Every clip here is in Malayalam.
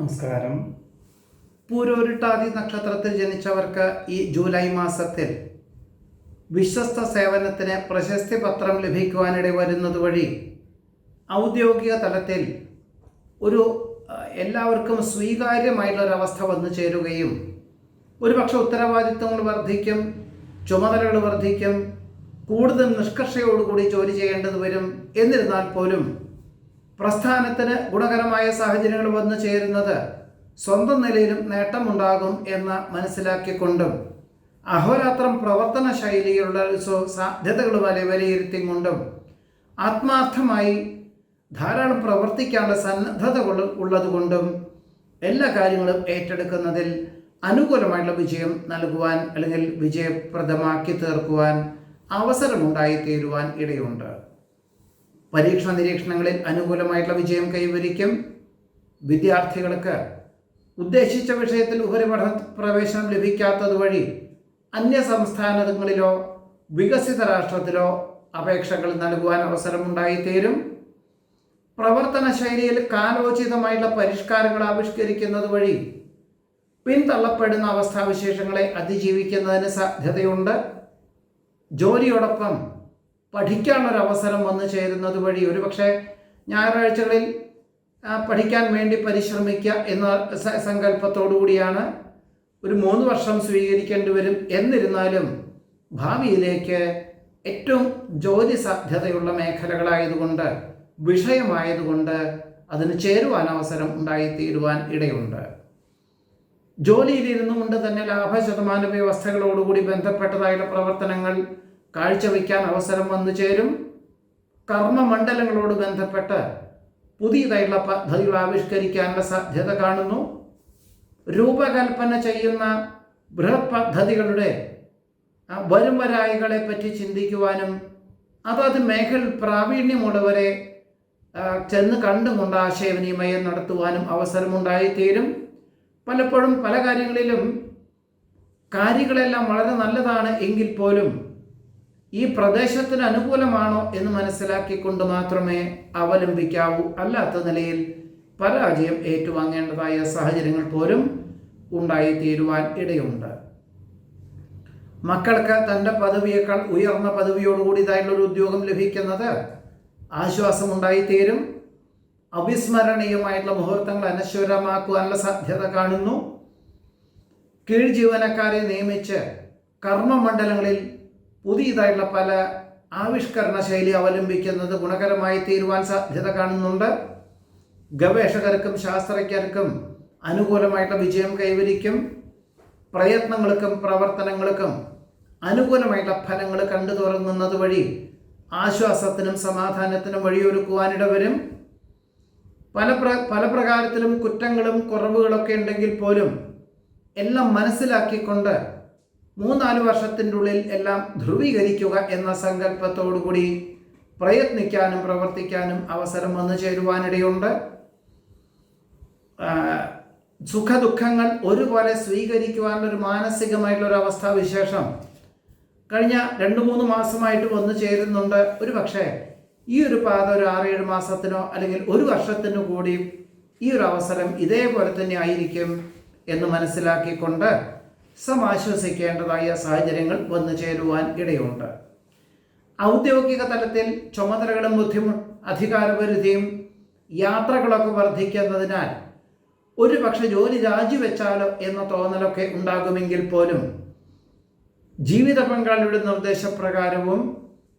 നമസ്കാരം. പൂരോരുട്ടാതി നക്ഷത്രത്തിൽ ജനിച്ചവർക്ക് ഈ ജൂലൈ മാസത്തിൽ വിശ്വസ്ത സേവനത്തിന് പ്രശസ്തി പത്രം ലഭിക്കുവാനിട വരുന്നത് വഴി ഔദ്യോഗിക തലത്തിൽ ഒരു എല്ലാവർക്കും സ്വീകാര്യമായിട്ടുള്ളൊരവസ്ഥ വന്നു ചേരുകയും ഒരുപക്ഷെ ഉത്തരവാദിത്വങ്ങൾ വർദ്ധിക്കും ചുമതലകൾ വർദ്ധിക്കും കൂടുതൽ നിഷ്കർഷയോടുകൂടി ജോലി ചെയ്യേണ്ടത് വരും എന്നിരുന്നാൽ പോലും പ്രസ്ഥാനത്തിന് ഗുണകരമായ സാഹചര്യങ്ങൾ വന്നു ചേരുന്നത് സ്വന്തം നിലയിലും നേട്ടമുണ്ടാകും എന്ന് മനസ്സിലാക്കിക്കൊണ്ടും അഹോരാത്രം പ്രവർത്തന ശൈലിയുള്ള സ്വ- സാധ്യതകൾ വരെ വിലയിരുത്തിക്കൊണ്ടും ആത്മാർത്ഥമായി ധാരാളം പ്രവർത്തിക്കാനുള്ള സന്നദ്ധത ഉള്ളതുകൊണ്ടും എല്ലാ കാര്യങ്ങളും ഏറ്റെടുക്കുന്നതിൽ അനുകൂലമായിട്ടുള്ള വിജയം നൽകുവാൻ അല്ലെങ്കിൽ വിജയപ്രദമാക്കി തീർക്കുവാൻ അവസരമുണ്ടായി തീരുവാൻ ഇടയുണ്ട്. പരീക്ഷണ നിരീക്ഷണങ്ങളിൽ അനുകൂലമായിട്ടുള്ള വിജയം കൈവരിക്കും വിദ്യാർത്ഥികൾക്ക്. ഉദ്ദേശിച്ച വിഷയത്തിൽ ഉപരിപഠന പ്രവേശനം ലഭിക്കാത്തത് വഴി അന്യ സംസ്ഥാനങ്ങളിലോ വികസിത രാഷ്ട്രത്തിലോ അപേക്ഷകൾ നൽകുവാൻ അവസരമുണ്ടായിത്തീരും. പ്രവർത്തന ശൈലിയിൽ കാലോചിതമായിട്ടുള്ള പരിഷ്കാരങ്ങൾ ആവിഷ്കരിക്കുന്നത് വഴി പിന്തള്ളപ്പെടുന്ന അവസ്ഥാവിശേഷങ്ങളെ അതിജീവിക്കുന്നതിന് സാധ്യതയുണ്ട്. ജോലിയോടൊപ്പം പഠിക്കാനുള്ളൊരു അവസരം വന്നു ചേരുന്നത് വഴി ഒരുപക്ഷെ ഞായറാഴ്ചകളിൽ പഠിക്കാൻ വേണ്ടി പരിശ്രമിക്കുക എന്ന സങ്കല്പത്തോടു കൂടിയാണ് ഒരു മൂന്ന് വർഷം സ്വീകരിക്കേണ്ടി വരും. എന്നിരുന്നാലും ഭാവിയിലേക്ക് ഏറ്റവും ജോലി സാധ്യതയുള്ള മേഖലകളായതുകൊണ്ട് വിഷയമായതുകൊണ്ട് അതിന് ചേരുവാൻ അവസരം ഉണ്ടായിത്തീരുവാൻ ഇടയുണ്ട്. ജോലിയിലിരുന്നു കൊണ്ട് തന്നെ ലാഭശതമാന വ്യവസ്ഥകളോടുകൂടി ബന്ധപ്പെട്ടതായുള്ള പ്രവർത്തനങ്ങൾ കാഴ്ചവെക്കാൻ അവസരം വന്നു ചേരും. കർമ്മമണ്ഡലങ്ങളോട് ബന്ധപ്പെട്ട് പുതിയതായിട്ടുള്ള പദ്ധതികൾ ആവിഷ്കരിക്കാനുള്ള സാധ്യത കാണുന്നു. രൂപകൽപ്പന ചെയ്യുന്ന ബൃഹത് പദ്ധതികളുടെ ആ, വരും വരായികളെ പറ്റി ചിന്തിക്കുവാനും അതത് മേഖല പ്രാവീണ്യമുള്ളവരെ ചെന്ന് കണ്ടുകൊണ്ട് ആശയവിനിമയം നടത്തുവാനും അവസരമുണ്ടായിത്തീരും പലപ്പോഴും പല കാര്യങ്ങളിലും കാര്യങ്ങളെല്ലാം വളരെ നല്ലതാണ് എങ്കിൽ പോലും ഈ പ്രദേശത്തിന് അനുകൂലമാണോ എന്ന് മനസ്സിലാക്കിക്കൊണ്ട് മാത്രമേ അവലംബിക്കാവൂ അല്ലാത്ത നിലയിൽ പരാജയം ഏറ്റുവാങ്ങേണ്ടതായ സാഹചര്യങ്ങൾ പോലും ഉണ്ടായിത്തീരുവാൻ ഇടയുണ്ട്. മക്കൾക്ക് തന്റെ പദവിയേക്കാൾ ഉയർന്ന പദവിയോടുകൂടിയതായിട്ടുള്ള ഒരു ഉദ്യോഗം ലഭിക്കുന്നത് ആശ്വാസമുണ്ടായിത്തീരും. അവിസ്മരണീയമായിട്ടുള്ള മുഹൂർത്തങ്ങൾ അനശ്വരമാക്കുവാനുള്ള സാധ്യത കാണുന്നു. കീഴ് ജീവനക്കാരെ നിയമിച്ച് കർമ്മമണ്ഡലങ്ങളിൽ പുതിയതായിട്ടുള്ള പല ആവിഷ്കരണ ശൈലി അവലംബിക്കുന്നത് ഗുണകരമായി തീരുവാൻ സാധ്യത കാണുന്നുണ്ട്. ഗവേഷകർക്കും ശാസ്ത്രജ്ഞർക്കും അനുകൂലമായിട്ടുള്ള വിജയം കൈവരിക്കും. പ്രയത്നങ്ങൾക്കും പ്രവർത്തനങ്ങൾക്കും അനുകൂലമായിട്ടുള്ള ഫലങ്ങൾ കണ്ടു തുടങ്ങുന്നത് വഴി ആശ്വാസത്തിനും സമാധാനത്തിനും വഴിയൊരുക്കുവാനിട വരും. പല പ്ര പല പ്രകാരത്തിലും കുറ്റങ്ങളും കുറവുകളൊക്കെ ഉണ്ടെങ്കിൽ പോലും എല്ലാം മനസ്സിലാക്കിക്കൊണ്ട് മൂന്നാൽ വർഷത്തിന്റെ ഉള്ളിൽ എല്ലാം ധ്രുവീകരിക്കുക എന്ന സങ്കല്പത്തോടുകൂടി പ്രയത്നിക്കാനും പ്രവർത്തിക്കാനും അവസരം വന്നു ചേരുവാനിടയുണ്ട്. സുഖദുഃഖങ്ങൾ ഒരുപോലെ സ്വീകരിക്കുവാനുള്ളൊരു മാനസികമായിട്ടുള്ള ഒരു അവസ്ഥാവിശേഷം കഴിഞ്ഞ രണ്ട് മൂന്ന് മാസമായിട്ട് വന്നു ചേരുന്നുണ്ട്. ഒരു പക്ഷേ ഈ ഒരു പാത ഒരു ആറേഴ് മാസത്തിനോ അല്ലെങ്കിൽ ഒരു വർഷത്തിനോ കൂടി ഈ ഒരു അവസരം ഇതേപോലെ തന്നെ ആയിരിക്കും എന്ന് മനസ്സിലാക്കിക്കൊണ്ട് സമാശ്വസിക്കേണ്ടതായ സാഹചര്യങ്ങൾ വന്നു ചേരുവാൻ ഇടയുണ്ട്. ഔദ്യോഗിക തലത്തിൽ ചുമതലകളും ബുദ്ധിമുട്ട് അധികാരപരിധിയും യാത്രകളൊക്കെ വർദ്ധിക്കുന്നതിനാൽ ഒരു പക്ഷെ ജോലി രാജിവെച്ചാലോ എന്ന തോന്നലൊക്കെ ഉണ്ടാകുമെങ്കിൽ പോലും ജീവിത പങ്കാളിയുടെ നിർദ്ദേശപ്രകാരവും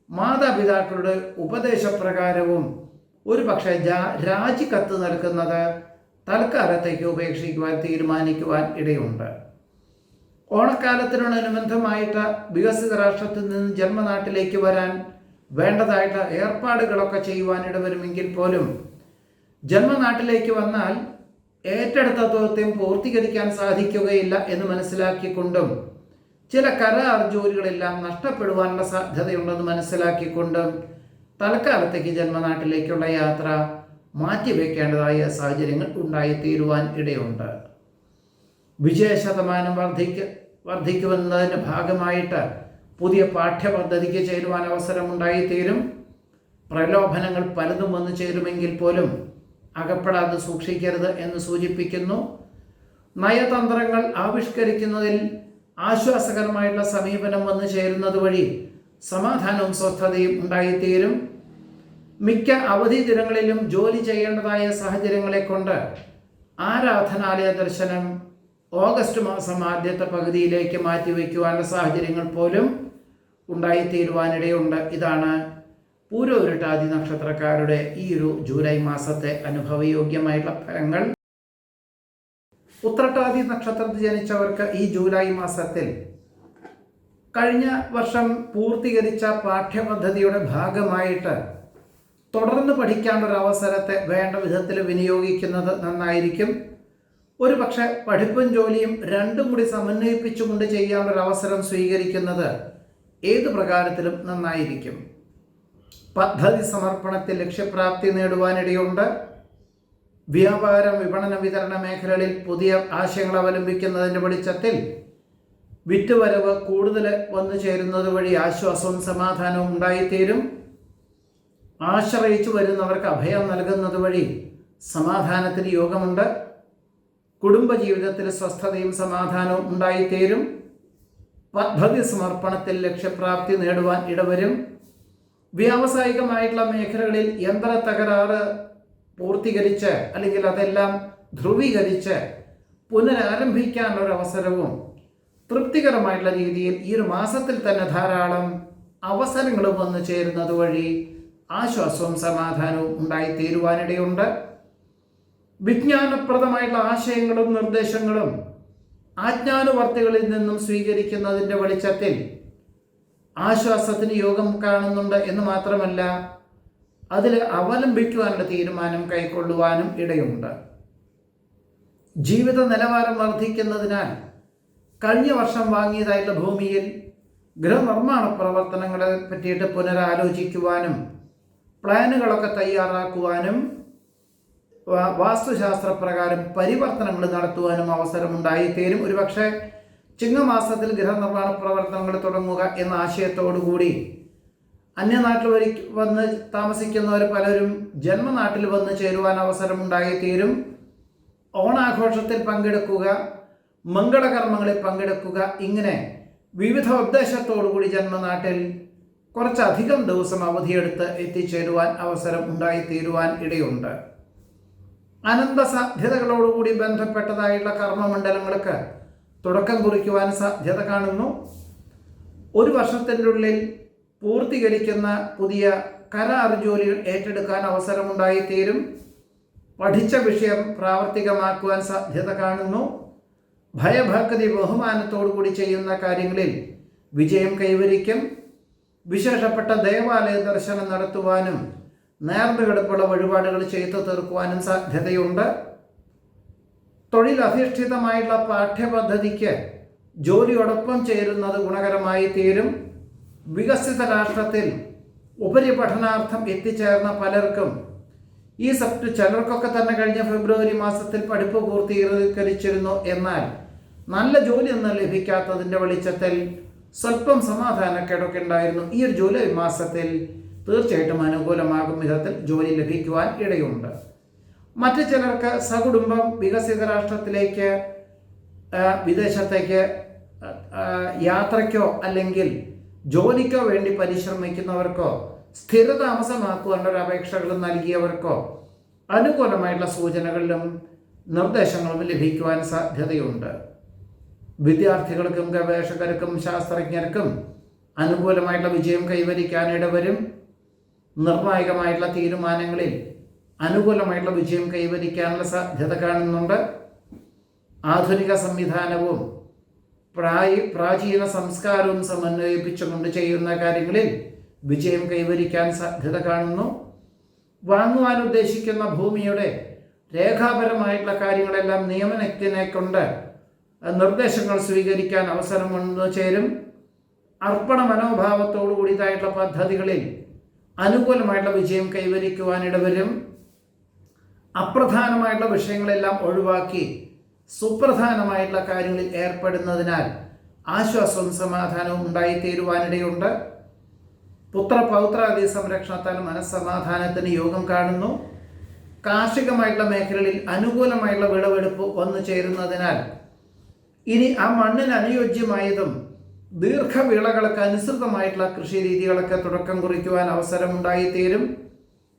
മാതാപിതാക്കളുടെ ഉപദേശപ്രകാരവും ഒരു പക്ഷേ രാജി കത്ത് നൽകുന്നത് തൽക്കാലത്തേക്ക് ഉപേക്ഷിക്കുവാൻ തീരുമാനിക്കുവാൻ ഇടയുണ്ട്. ഓണക്കാലത്തിനോടനുബന്ധമായിട്ട് വികസിത രാഷ്ട്രത്തിൽ നിന്ന് ജന്മനാട്ടിലേക്ക് വരാൻ വേണ്ടതായിട്ട് ഏർപ്പാടുകളൊക്കെ ചെയ്യുവാനിട വരുമെങ്കിൽ പോലും ജന്മനാട്ടിലേക്ക് വന്നാൽ ഏറ്റെടുത്ത ദൗത്യം പൂർത്തീകരിക്കാൻ സാധിക്കുകയില്ല എന്ന് മനസ്സിലാക്കിക്കൊണ്ടും ചില കരാർ ജോലികളെല്ലാം നഷ്ടപ്പെടുവാനുള്ള സാധ്യതയുണ്ടെന്ന് മനസ്സിലാക്കിക്കൊണ്ടും തൽക്കാലത്തേക്ക് ജന്മനാട്ടിലേക്കുള്ള യാത്ര മാറ്റിവെക്കേണ്ടതായ സാഹചര്യങ്ങൾ ഉണ്ടായിത്തീരുവാൻ ഇടയുണ്ട്. വിജയ ശതമാനം വർദ്ധിക്ക വർദ്ധിക്കുമെന്നതിന്റെ ഭാഗമായിട്ട് പുതിയ പാഠ്യപദ്ധതിക്ക് ചേരുവാൻ അവസരമുണ്ടായിത്തീരും. പ്രലോഭനങ്ങൾ പലതും വന്നു ചേരുമെങ്കിൽ പോലും അകപ്പെടാതെ സൂക്ഷിക്കരുത് എന്ന് സൂചിപ്പിക്കുന്നു. നയതന്ത്രങ്ങൾ ആവിഷ്കരിക്കുന്നതിൽ ആശ്വാസകരമായുള്ള സമീപനം വന്നു ചേരുന്നത് വഴി സമാധാനവും സ്വസ്ഥതയും ഉണ്ടായിത്തീരും. മിക്ക അവധി ദിനങ്ങളിലും ജോലി ചെയ്യേണ്ടതായ സാഹചര്യങ്ങളെ കൊണ്ട് ആരാധനാലയ ദർശനം ഓഗസ്റ്റ് മാസം ആദ്യത്തെ പകുതിയിലേക്ക് മാറ്റിവെക്കുവാനുള്ള സാഹചര്യങ്ങൾ പോലും ഉണ്ടായിത്തീരുവാനിടയുണ്ട്. ഇതാണ് പൂരോരുട്ടാതി നക്ഷത്രക്കാരുടെ ഈ ഒരു ജൂലൈ മാസത്തെ അനുഭവയോഗ്യമായിട്ടുള്ള ഫലങ്ങൾ. ഉത്രട്ടാതി നക്ഷത്രത്തിൽ ജനിച്ചവർക്ക് ഈ ജൂലൈ മാസത്തിൽ കഴിഞ്ഞ വർഷം പൂർത്തീകരിച്ച പാഠ്യപദ്ധതിയുടെ ഭാഗമായിട്ട് തുടർന്ന് പഠിക്കാനുള്ള അവസരത്തെ വേണ്ട വിധത്തിൽ വിനിയോഗിക്കുന്നത് നന്നായിരിക്കും. ഒരു പക്ഷെ പഠിപ്പും ജോലിയും രണ്ടും കൂടി സമന്വയിപ്പിച്ചുകൊണ്ട് ചെയ്യാനുള്ള അവസരം സ്വീകരിക്കുന്നത് ഏത് പ്രകാരത്തിലും നന്നായിരിക്കും? പദ്ധതി സമർപ്പണത്തിൽ ലക്ഷ്യപ്രാപ്തി നേടുവാനിടയുണ്ട്. വ്യാപാരം വിപണന വിതരണ മേഖലകളിൽ പുതിയ ആശയങ്ങൾ അവലംബിക്കുന്നതിന്റെ വെളിച്ചത്തിൽ വിറ്റുവരവ് കൂടുതൽ വന്നു ചേരുന്നത് വഴി ആശ്വാസവും സമാധാനവും ഉണ്ടായിത്തീരും. ആശ്രയിച്ചു വരുന്നവർക്ക് അഭയം നൽകുന്നത് വഴി സമാധാനത്തിന് യോഗമുണ്ട്. കുടുംബജീവിതത്തിൽ സ്വസ്ഥതയും സമാധാനവും ഉണ്ടായിത്തീരും. പദ്ധതി സമർപ്പണത്തിൽ ലക്ഷ്യപ്രാപ്തി നേടുവാൻ ഇടവരും. വ്യാവസായികമായിട്ടുള്ള മേഖലകളിൽ യന്ത്ര തകരാറ് പൂർത്തീകരിച്ച് അല്ലെങ്കിൽ അതെല്ലാം ധ്രുവീകരിച്ച് പുനരാരംഭിക്കാനുള്ള ഒരു അവസരവും തൃപ്തികരമായിട്ടുള്ള രീതിയിൽ ഈ ഒരു മാസത്തിൽ തന്നെ ധാരാളം അവസരങ്ങളും വന്നു ചേരുന്നത് വഴി ആശ്വാസവും സമാധാനവും ഉണ്ടായിത്തീരുവാനിടയുണ്ട്. വിജ്ഞാനപ്രദമായിട്ടുള്ള ആശയങ്ങളും നിർദ്ദേശങ്ങളും ആജ്ഞാനുവർത്തികളിൽ നിന്നും സ്വീകരിക്കുന്നതിന്റെ വെളിച്ചത്തിൽ ആശ്വാസത്തിന് യോഗം കാണുന്നുണ്ട് എന്ന് മാത്രമല്ല അതിൽ അവലംബിക്കുവാനുള്ള തീരുമാനം കൈക്കൊള്ളുവാനും ഇടയുണ്ട്. ജീവിത നിലവാരം വർദ്ധിക്കുന്നതിനാൽ കഴിഞ്ഞ വർഷം വാങ്ങിയതായിട്ടുള്ള ഭൂമിയിൽ ഗൃഹനിർമ്മാണ പ്രവർത്തനങ്ങളെ പറ്റിയിട്ട് പുനരാലോചിക്കുവാനും പ്ലാനുകളൊക്കെ തയ്യാറാക്കുവാനും വാസ്തുശാസ്ത്രപ്രകാരം പരിവർത്തനങ്ങൾ നടത്തുവാനും അവസരമുണ്ടായിത്തീരും ഒരുപക്ഷെ ചിങ്ങമാസത്തിൽ ഗൃഹനിർമ്മാണ പ്രവർത്തനങ്ങൾ തുടങ്ങുക എന്ന ആശയത്തോടുകൂടി അന്യനാട്ടിൽ വരി വന്ന് താമസിക്കുന്നവർ പലരും ജന്മനാട്ടിൽ വന്ന് ചേരുവാൻ അവസരമുണ്ടായിത്തീരും ഓണാഘോഷത്തിൽ പങ്കെടുക്കുക മംഗളകർമ്മങ്ങളിൽ പങ്കെടുക്കുക ഇങ്ങനെ വിവിധ ഉദ്ദേശത്തോടുകൂടി ജന്മനാട്ടിൽ കുറച്ചധികം ദിവസം അവധിയെടുത്ത് എത്തിച്ചേരുവാൻ അവസരം ഉണ്ടായിത്തീരുവാൻ ഇടയുണ്ട്. അനന്ത സാധ്യതകളോടുകൂടി ബന്ധപ്പെട്ടതായുള്ള കർമ്മമണ്ഡലങ്ങൾക്ക് തുടക്കം കുറിക്കുവാൻ സാധ്യത കാണുന്നു. ഒരു വർഷത്തിന്റെ ഉള്ളിൽ പൂർത്തീകരിക്കുന്ന പുതിയ കരാർ ജോലികൾ ഏറ്റെടുക്കാൻ അവസരമുണ്ടായിത്തീരും. പഠിച്ച വിഷയം പ്രാവർത്തികമാക്കുവാൻ സാധ്യത കാണുന്നു. ഭയഭക്തി ബഹുമാനത്തോടു കൂടി ചെയ്യുന്ന കാര്യങ്ങളിൽ വിജയം കൈവരിക്കും. വിശേഷപ്പെട്ട ദേവാലയ ദർശനം നടത്തുവാനും നേർന്നുകിടപ്പുള്ള വഴിപാടുകൾ ചെയ്തു തീർക്കുവാനും സാധ്യതയുണ്ട്. തൊഴിലധിഷ്ഠിതമായിട്ടുള്ള പാഠ്യപദ്ധതിക്ക് ജോലിയോടൊപ്പം ചേരുന്നത് ഗുണകരമായി തീരും. വികസിത രാഷ്ട്രത്തിൽ ഉപരിപഠനാർത്ഥം എത്തിച്ചേർന്ന പലർക്കും ഈ സെപ്റ്റ് ചിലർക്കൊക്കെ തന്നെ കഴിഞ്ഞ ഫെബ്രുവരി മാസത്തിൽ പഠിപ്പ് പൂർത്തീകരിച്ചിരുന്നു. എന്നാൽ നല്ല ജോലിയൊന്നും ലഭിക്കാത്തതിന്റെ വെളിച്ചത്തിൽ സ്വല്പം സമാധാനക്കേടൊക്കെ ഉണ്ടായിരുന്നു. ഈ ഒരു ജൂലൈ മാസത്തിൽ തീർച്ചയായിട്ടും അനുകൂലമാകും. വിധത്തിൽ ജോലി ലഭിക്കുവാൻ ഇടയുണ്ട്. മറ്റു ചിലർക്ക് സകുടുംബം വികസിത രാഷ്ട്രത്തിലേക്ക് വിദേശത്തേക്ക് യാത്രയ്ക്കോ അല്ലെങ്കിൽ ജോലിക്കോ വേണ്ടി പരിശ്രമിക്കുന്നവർക്കോ സ്ഥിരതാമസമാക്കുവാനുള്ള ഒരു അപേക്ഷകൾ നൽകിയവർക്കോ അനുകൂലമായിട്ടുള്ള സൂചനകളിലും നിർദ്ദേശങ്ങളും ലഭിക്കുവാൻ സാധ്യതയുണ്ട്. വിദ്യാർത്ഥികൾക്കും ഗവേഷകർക്കും ശാസ്ത്രജ്ഞർക്കും അനുകൂലമായിട്ടുള്ള വിജയം കൈവരിക്കാൻ ഇടവരും. നിർണായകമായിട്ടുള്ള തീരുമാനങ്ങളിൽ അനുകൂലമായിട്ടുള്ള വിജയം കൈവരിക്കാനുള്ള സാധ്യത കാണുന്നുണ്ട്. ആധുനിക സംവിധാനവും പ്രായ പ്രാചീന സംസ്കാരവും സമന്വയിപ്പിച്ചുകൊണ്ട് ചെയ്യുന്ന കാര്യങ്ങളിൽ വിജയം കൈവരിക്കാൻ സാധ്യത കാണുന്നു. വാങ്ങുവാൻ ഉദ്ദേശിക്കുന്ന ഭൂമിയുടെ രേഖാപരമായിട്ടുള്ള കാര്യങ്ങളെല്ലാം നിയമനത്തിനെ കൊണ്ട് നിർദ്ദേശങ്ങൾ സ്വീകരിക്കാൻ അവസരം വന്നു ചേരും. അർപ്പണ മനോഭാവത്തോടു കൂടിയതായിട്ടുള്ള പദ്ധതികളിൽ അനുകൂലമായിട്ടുള്ള വിജയം കൈവരിക്കുവാനിടവരും അപ്രധാനമായിട്ടുള്ള വിഷയങ്ങളെല്ലാം ഒഴിവാക്കി സുപ്രധാനമായിട്ടുള്ള കാര്യങ്ങളിൽ ഏർപ്പെടുന്നതിനാൽ ആശ്വാസവും സമാധാനവും ഉണ്ടായിത്തീരുവാനിടയുണ്ട്. പുത്ര പൗത്രാദി സംരക്ഷണത്താൽ മനസ്സമാധാനത്തിന് യോഗം കാണുന്നു. കാർഷികമായിട്ടുള്ള മേഖലകളിൽ അനുകൂലമായിട്ടുള്ള വിളവെടുപ്പ് വന്നു ചേരുന്നതിനാൽ ഇനി ആ മണ്ണിന് അനുയോജ്യമായതും ദീർഘവിളകൾക്ക് അനുസൃതമായിട്ടുള്ള കൃഷി രീതികളൊക്കെ തുടക്കം കുറിക്കുവാൻ അവസരമുണ്ടായിത്തീരും.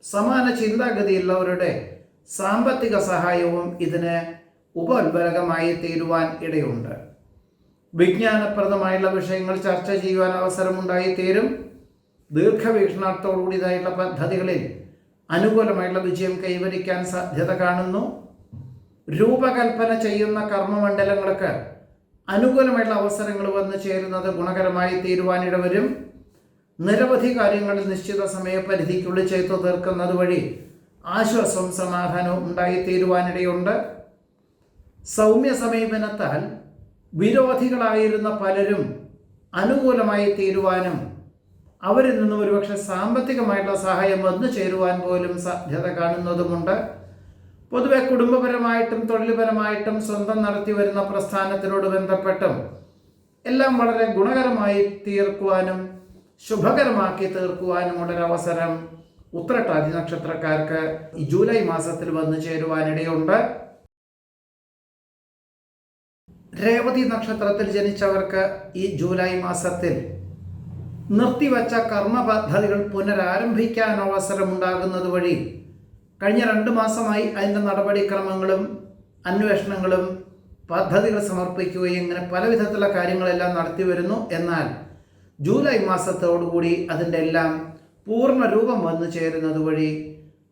സമാന ചിന്താഗതിയുള്ളവരുടെ സാമ്പത്തിക സഹായവും ഇതിന് ഉപോത്ബലകമായി തീരുവാൻ ഇടയുണ്ട്. വിജ്ഞാനപ്രദമായുള്ള വിഷയങ്ങൾ ചർച്ച ചെയ്യുവാൻ അവസരമുണ്ടായിത്തീരും. ദീർഘവീക്ഷണത്തോടുകൂടിയതായിട്ടുള്ള പദ്ധതികളിൽ അനുകൂലമായിട്ടുള്ള വിജയം കൈവരിക്കാൻ സാധ്യത കാണുന്നു. രൂപകൽപ്പന ചെയ്യുന്ന കർമ്മമണ്ഡലങ്ങൾക്ക് അനുകൂലമായിട്ടുള്ള അവസരങ്ങൾ വന്നു ചേരുന്നത് ഗുണകരമായി തീരുവാനിടവരും. നിരവധി കാര്യങ്ങളിൽ നിശ്ചിത സമയപരിധിക്കുള്ളിൽ ചെയ്തു തീർക്കുന്നത് വഴി ആശ്വാസവും സമാധാനവും ഉണ്ടായിത്തീരുവാനിടയുണ്ട് സൗമ്യ സമീപനത്താൽ വിരോധികളായിരുന്ന പലരും അനുകൂലമായി തീരുവാനും അവരിൽ നിന്നും ഒരുപക്ഷെ സാമ്പത്തികമായിട്ടുള്ള സഹായം വന്നു ചേരുവാൻ പോലും സാധ്യത കാണുന്നതുമുണ്ട്. പൊതുവെ കുടുംബപരമായിട്ടും തൊഴിൽപരമായിട്ടും സ്വന്തം നടത്തി വരുന്ന പ്രസ്ഥാനത്തിനോട് ബന്ധപ്പെട്ടും എല്ലാം വളരെ ഗുണകരമായി തീർക്കുവാനും ശുഭകരമാക്കി തീർക്കുവാനുമുള്ളൊരവസരം ഉത്രട്ടാതി നക്ഷത്രക്കാർക്ക് ഈ ജൂലൈ മാസത്തിൽ വന്നു ചേരുവാനിടയുണ്ട്. രേവതി നക്ഷത്രത്തിൽ ജനിച്ചവർക്ക് ഈ ജൂലൈ മാസത്തിൽ നിർത്തിവച്ച കർമ്മ പദ്ധതികൾ പുനരാരംഭിക്കാൻ അവസരമുണ്ടാകുന്നത് വഴി കഴിഞ്ഞ രണ്ട് മാസമായി അതിന്റെ നടപടിക്രമങ്ങളും അന്വേഷണങ്ങളും പദ്ധതികൾ സമർപ്പിക്കുകയും ഇങ്ങനെ പല വിധത്തിലുള്ള കാര്യങ്ങളെല്ലാം നടത്തി വരുന്നു. എന്നാൽ ജൂലൈ മാസത്തോടുകൂടി അതിന്റെ എല്ലാം പൂർണ രൂപം വന്നു ചേരുന്നത് വഴി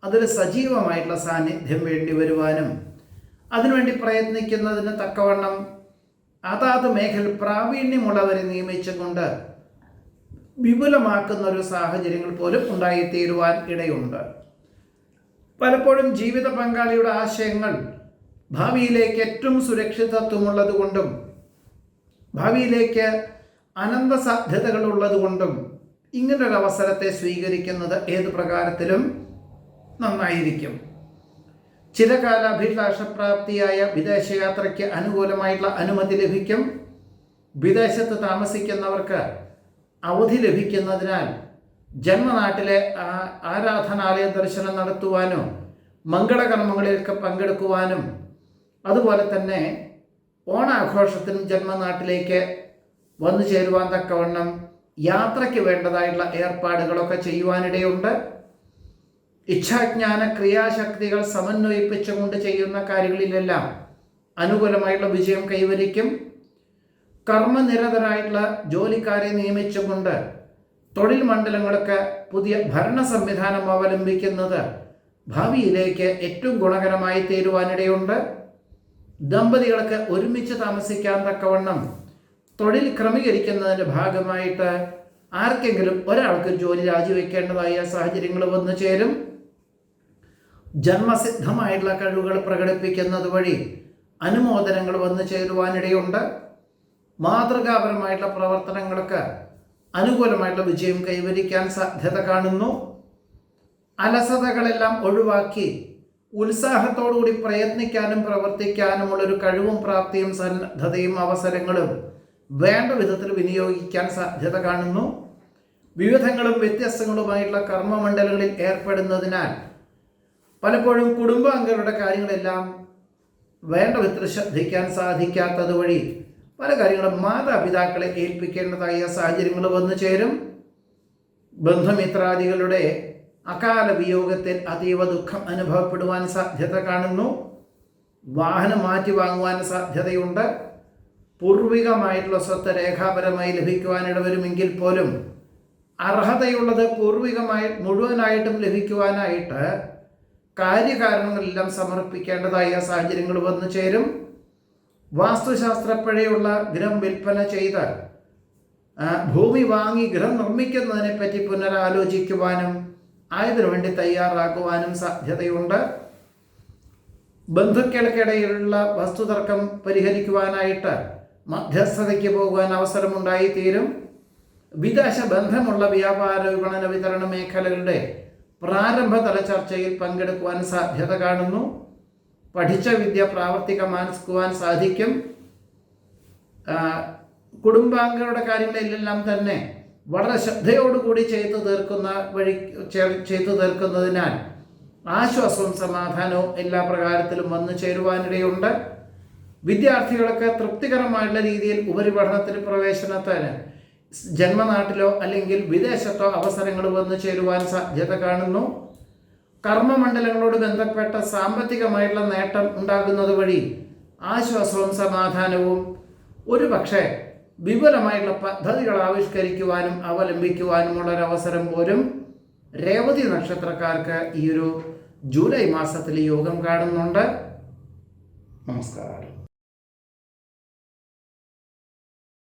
അതൊരു സജീവമായിട്ടുള്ള സാന്നിധ്യം വേണ്ടി വരുവാനും അതിനുവേണ്ടി പ്രയത്നിക്കുന്നതിന് തക്കവണ്ണം അതാത് മേഖല പ്രാവീണ്യമുള്ളവരെ നിയമിച്ചുകൊണ്ട് വിപുലമാക്കുന്ന ഒരു സാഹചര്യങ്ങൾ പോലും ഉണ്ടായിത്തീരുവാൻ ഇടയുണ്ട്. പലപ്പോഴും ജീവിത പങ്കാളിയുടെ ആശയങ്ങൾ ഭാവിയിലേക്ക് ഏറ്റവും സുരക്ഷിതത്വമുള്ളതുകൊണ്ടും ഭാവിയിലേക്ക് അനന്ത സാധ്യതകൾ ഉള്ളതുകൊണ്ടും ഇങ്ങനൊരു അവസരത്തെ സ്വീകരിക്കുന്നത് ഏത് പ്രകാരത്തിലും നന്നായിരിക്കും. ചിരകാല അഭിലാഷപ്രാപ്തിയായ വിദേശയാത്രയ്ക്ക് അനുകൂലമായിട്ടുള്ള അനുമതി ലഭിക്കും. വിദേശത്ത് താമസിക്കുന്നവർക്ക് അവധി ലഭിക്കുന്നതിനാൽ ജന്മനാട്ടിലെ ആ ആരാധനാലയ ദർശനം നടത്തുവാനും മംഗളകർമ്മങ്ങളിലൊക്കെ പങ്കെടുക്കുവാനും അതുപോലെ തന്നെ ഓണാഘോഷത്തിനും ജന്മനാട്ടിലേക്ക് വന്നു ചേരുവാൻ തക്കവണ്ണം യാത്രയ്ക്ക് വേണ്ടതായിട്ടുള്ള ഏർപ്പാടുകളൊക്കെ ചെയ്യുവാനിടയുണ്ട്. ഇച്ഛാജ്ഞാന ക്രിയാശക്തികൾ സമന്വയിപ്പിച്ചുകൊണ്ട് ചെയ്യുന്ന കാര്യങ്ങളിലെല്ലാം അനുകൂലമായിട്ടുള്ള വിജയം കൈവരിക്കും. കർമ്മനിരതരായിട്ടുള്ള ജോലിക്കാരെ നിയമിച്ചുകൊണ്ട് തൊഴിൽ മണ്ഡലങ്ങളൊക്കെ പുതിയ ഭരണ സംവിധാനം അവലംബിക്കുന്നത് ഭാവിയിലേക്ക് ഏറ്റവും ഗുണകരമായി തീരുവാനിടയുണ്ട്. ദമ്പതികൾക്ക് ഒരുമിച്ച് താമസിക്കാൻ തക്കവണ്ണം തൊഴിൽ ക്രമീകരിക്കുന്നതിന്റെ ഭാഗമായിട്ട് ആർക്കെങ്കിലും ഒരാൾക്ക് ജോലി രാജിവെക്കേണ്ടതായ സാഹചര്യങ്ങൾ വന്നു ചേരും. ജന്മസിദ്ധമായിട്ടുള്ള കഴിവുകൾ പ്രകടിപ്പിക്കുന്നത് വഴി അനുമോദനങ്ങൾ വന്നു ചേരുവാനിടയുണ്ട്. മാതൃകാപരമായിട്ടുള്ള പ്രവർത്തനങ്ങൾക്ക് അനുകൂലമായിട്ടുള്ള വിജയം കൈവരിക്കാൻ സാധ്യത കാണുന്നു. അലസതകളെല്ലാം ഒഴിവാക്കി ഉത്സാഹത്തോടുകൂടി പ്രയത്നിക്കാനും പ്രവർത്തിക്കാനുമുള്ള ഒരു കഴിവും പ്രാപ്തിയും സന്നദ്ധതയും അവസരങ്ങളും വേണ്ട വിധത്തിൽ വിനിയോഗിക്കാൻ സാധ്യത കാണുന്നു. വിവിധങ്ങളും വ്യത്യസ്തങ്ങളുമായിട്ടുള്ള കർമ്മമണ്ഡലങ്ങളിൽ ഏർപ്പെടുന്നതിനാൽ പലപ്പോഴും കുടുംബാംഗങ്ങളുടെ കാര്യങ്ങളെല്ലാം വേണ്ട വിധത്തിൽ ശ്രദ്ധിക്കാൻ സാധിക്കാത്തത് വഴി പല കാര്യങ്ങളും മാതാപിതാക്കളെ ഏൽപ്പിക്കേണ്ടതായ സാഹചര്യങ്ങൾ വന്നു ചേരും. ബന്ധുമിത്രാദികളുടെ അകാല വിയോഗത്തിൽ അതീവ ദുഃഖം അനുഭവപ്പെടുവാൻ സാധ്യത കാണുന്നു. വാഹനം മാറ്റി വാങ്ങുവാൻ സാധ്യതയുണ്ട്. പൂർവികമായിട്ടുള്ള സ്വത്ത് രേഖാപരമായി ലഭിക്കുവാനിടവരുമെങ്കിൽ പോലും അർഹതയുള്ളത് പൂർവികമായി മുഴുവനായിട്ടും ലഭിക്കുവാനായിട്ട് കാര്യകാരണങ്ങളെല്ലാം സമർപ്പിക്കേണ്ടതായ സാഹചര്യങ്ങൾ വന്നു ചേരും. വാസ്തുശാസ്ത്രപ്പഴയുള്ള ഗൃഹം വിൽപ്പന ചെയ്താൽ ഭൂമി വാങ്ങി ഗൃഹം നിർമ്മിക്കുന്നതിനെ പറ്റി പുനരാലോചിക്കുവാനും ആയതിനു വേണ്ടി തയ്യാറാക്കുവാനും സാധ്യതയുണ്ട്. ബന്ധുക്കൾക്കിടയിലുള്ള വസ്തുതർക്കം പരിഹരിക്കുവാനായിട്ട് മധ്യസ്ഥതയ്ക്ക് പോകുവാൻ അവസരമുണ്ടായിത്തീരും വിദേശ ബന്ധമുള്ള വ്യാപാര വിപണന വിതരണ മേഖലകളുടെ പ്രാരംഭതല ചർച്ചയിൽ പങ്കെടുക്കുവാൻ സാധ്യത കാണുന്നു. പഠിച്ച വിദ്യ പ്രാവർത്തികമാക്കുവാൻ സാധിക്കും. കുടുംബാംഗങ്ങളുടെ കാര്യങ്ങളിലെല്ലാം തന്നെ വളരെ ശ്രദ്ധയോടുകൂടി ചെയ്തു തീർക്കുന്ന വഴി ചെയ്തു തീർക്കുന്നതിനാൽ ആശ്വാസവും സമാധാനവും എല്ലാ പ്രകാരത്തിലും വന്നു ചേരുവാനിടയുണ്ട്. വിദ്യാർത്ഥികളൊക്കെ തൃപ്തികരമായുള്ള രീതിയിൽ ഉപരിപഠനത്തിന് പ്രവേശനത്തിന് ജന്മനാട്ടിലോ അല്ലെങ്കിൽ വിദേശത്തോ അവസരങ്ങൾ വന്നു ചേരുവാൻ സാധ്യത കാണുന്നു. കർമ്മമണ്ഡലങ്ങളോട് ബന്ധപ്പെട്ട സാമ്പത്തികമായിട്ടുള്ള നേട്ടം ഉണ്ടാകുന്നത് വഴി ആശ്വാസവും സമാധാനവും ഒരു പക്ഷേ വിപുലമായിട്ടുള്ള പദ്ധതികൾ ആവിഷ്കരിക്കുവാനും അവലംബിക്കുവാനുമുള്ള അവസരം പോലും രേവതി നക്ഷത്രക്കാർക്ക് ഈ ഒരു ജൂലൈ മാസത്തിൽ യോഗം കാണുന്നുണ്ട്. നമസ്കാരം.